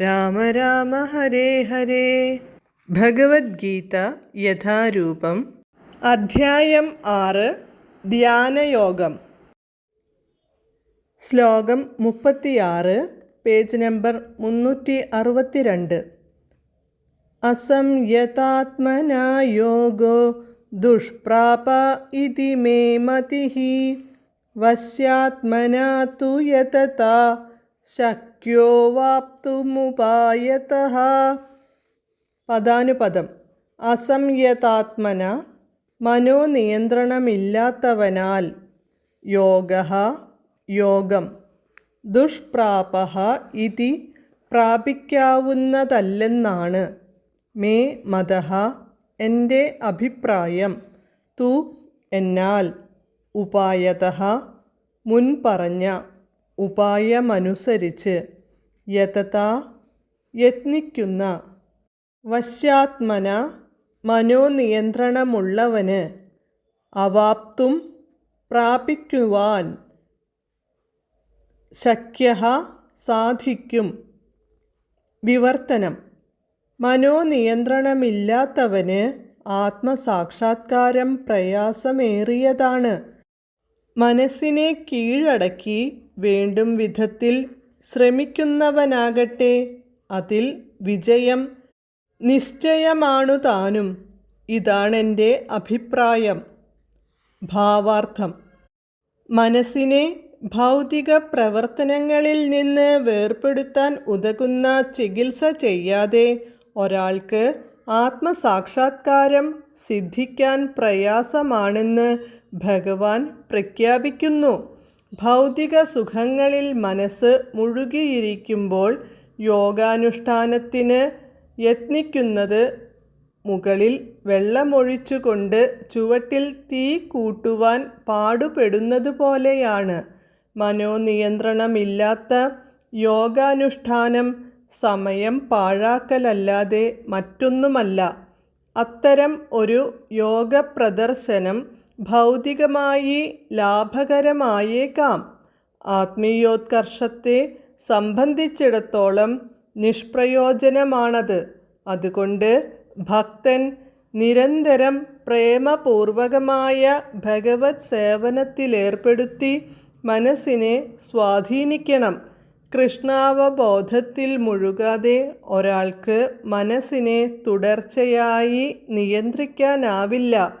രാമ രാമ ഹരേ ഹരേ. ഭഗവത്ഗീത യഥാരൂപം. അധ്യായം ആറ്. ധ്യാനയോഗം. ശ്ലോകം മുപ്പത്തിയാറ് പേജ് നമ്പർ മുന്നൂറ്റി അറുപത്തിരണ്ട് അസംയതാത്മനാ യോഗോ ദുഷ്പ്രാപ ഇതി മേ മതി. വശ്യാത്മനാ തു യതതാ ശക്യോ വാപ്തുമുപായത പദാനുപദം അസംയതാത്മന മനോനിയന്ത്രണമില്ലാത്തവനാൽ യോഗ യോഗം. ദുഷ്പ്രാപ ഇതി പ്രാപിക്കാവുന്നതല്ലെന്നാണ്. മേ മത എന്റെ അഭിപ്രായം. തു എന്നാൽ ഉപായത മുൻപറഞ്ഞ ഉപായമനുസരിച്ച് യതത യത്നിക്കുന്ന വശ്യാത്മന മനോനിയന്ത്രണമുള്ളവന് അവാപ്തും പ്രാപിക്കുവാൻ ശക്യ സാധിക്കും. വിവർത്തനം. മനോനിയന്ത്രണമില്ലാത്തവന് ആത്മസാക്ഷാത്കാരം പ്രയാസമേറിയതാണ്. മനസ്സിനെ കീഴടക്കി വേണ്ടും വിധത്തിൽ ശ്രമിക്കുന്നവനാകട്ടെ. അതിൽ വിജയം നിശ്ചയമാണു താനും ഇതാണെന്റെ അഭിപ്രായം. ഭാവാർത്ഥം. മനസ്സിനെ ഭൗതിക പ്രവർത്തനങ്ങളിൽ നിന്ന് വേർപെടുത്താൻ ഉതകുന്ന ചികിത്സ ചെയ്യാതെ ഒരാൾക്ക് ആത്മസാക്ഷാത്കാരം സിദ്ധിക്കാൻ പ്രയാസമാണെന്ന് ഭഗവാൻ പ്രഖ്യാപിക്കുന്നു. ഭൗതിക സുഖങ്ങളിൽ മനസ്സ് മുഴുകിയിരിക്കുമ്പോൾ യോഗാനുഷ്ഠാനത്തിന് യത്നിക്കുന്നത് മുകളിൽ വെള്ളമൊഴിച്ചുകൊണ്ട് ചുവട്ടിൽ തീ കൂട്ടുവാൻ പാടുപെടുന്നതുപോലെയാണ്. മനോനിയന്ത്രണമില്ലാത്ത യോഗാനുഷ്ഠാനം സമയം പാഴാക്കലല്ലാതെ മറ്റൊന്നുമല്ല. അത്തരം ഒരു യോഗ പ്രദർശനം ഭൗതികമായി ലാഭകരമായേക്കാം. ആത്മീയോത്കർഷത്തെ സംബന്ധിച്ചിടത്തോളം നിഷ്പ്രയോജനമാണത്. അതുകൊണ്ട് ഭക്തൻ നിരന്തരം പ്രേമപൂർവകമായ ഭഗവത് സേവനത്തിലേർപ്പെടുത്തി മനസ്സിനെ സ്വാധീനിക്കണം. കൃഷ്ണാവബോധത്തിൽ മുഴുകാതെ ഒരാൾക്ക് മനസ്സിനെ തുടർച്ചയായി നിയന്ത്രിക്കാനാവില്ല.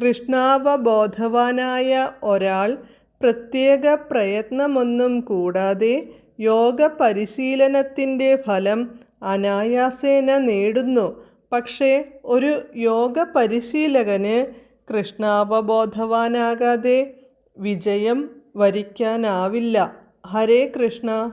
കൃഷ്ണാവബോധവാനായ ഒരാൾ പ്രത്യേക പ്രയത്നമൊന്നും കൂടാതെ യോഗ പരിശീലനത്തിന്റെ ഫലം അനായാസേന നേടുന്നു. പക്ഷേ ഒരു യോഗ പരിശീലകന് കൃഷ്ണാവബോധവാനാകാതെ വിജയം വരിക്കാനാവില്ല. ഹരേ കൃഷ്ണ.